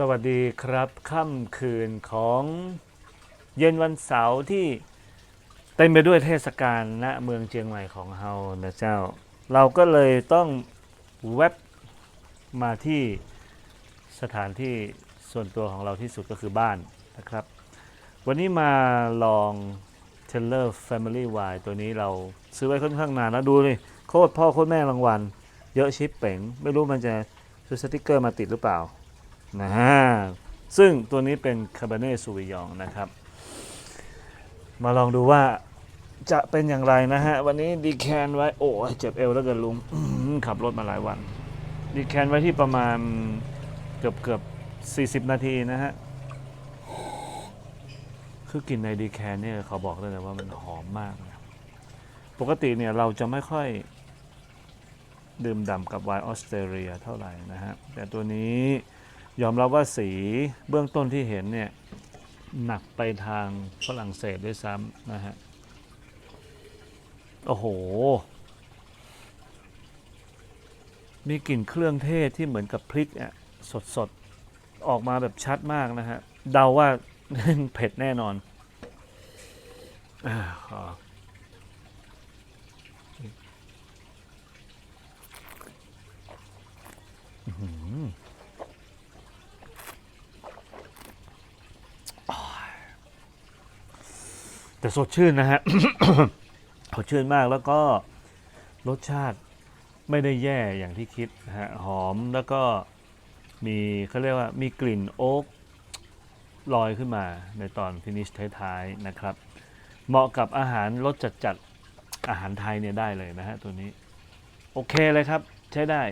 สวัสดีครับค่ำคืนของเย็นวันเสาร์ที่เต็มไปด้วยเทศกาลณเมืองเชียงใหม่ของเฮานะเจ้า เราก็เลยต้องแวบมาที่สถานที่ส่วนตัวของเราที่สุดก็คือบ้านนะครับ วันนี้มาลอง Teller Family Wine ตัวนี้เราซื้อไว้ค่อนข้างนานแล้วดูเลยโคตรพ่อโคตรแม่รางวัล เยอะชิปเป๋ง ไม่รู้มันจะซื้อสติกเกอร์มาติดหรือเปล่า นะฮะซึ่งตัวนี้เป็นคา b าเน่ซูวิยองนะครับ มาลองดูว่าจะเป็นอย่างไรนะฮะ วันนี้ดีแคนไว้ โอ้เจ็บเอวแล้วเกินลุงขับรถมาหลายวัน ดีแคนไว้ที่ประมาณเกือบเกือบ 40 นาทีนะฮะ คือกลิ่นในดีแคนเนี่ยเขาบอกเลยนะว่ามันหอมมากนะปกติเนี่ยเราจะไม่ค่อยดื่มด่ำกับไวน์ออสเตรเลียเท่าไหร่นะฮะ แต่ตัวนี้ ยอมรับว่าสีเบื้องต้นที่เห็นเนี่ยหนักไปทางฝรั่งเศสด้วยซ้ำนะฮะ โอ้โห มีกลิ่นเครื่องเทศที่เหมือนกับพริกอะสดๆออกมาแบบชัดมากนะฮะ เดาว่าเผ็ดแน่นอนอาขอ แต่สดชื่นนะฮะสดชื่นมากแล้วก็รสชาติไม่ได้แย่อย่างที่คิดนะฮะหอมแล้วก็มีเขาเรียกว่ามีกลิ่นโอ๊กลอยขึ้นมาในตอนฟินิชท้ายๆนะครับ เหมาะกับอาหารรสจัดๆอาหารไทยเนี่ยได้เลยนะฮะตัวนี้ โอเคเลยครับ ใช้ได้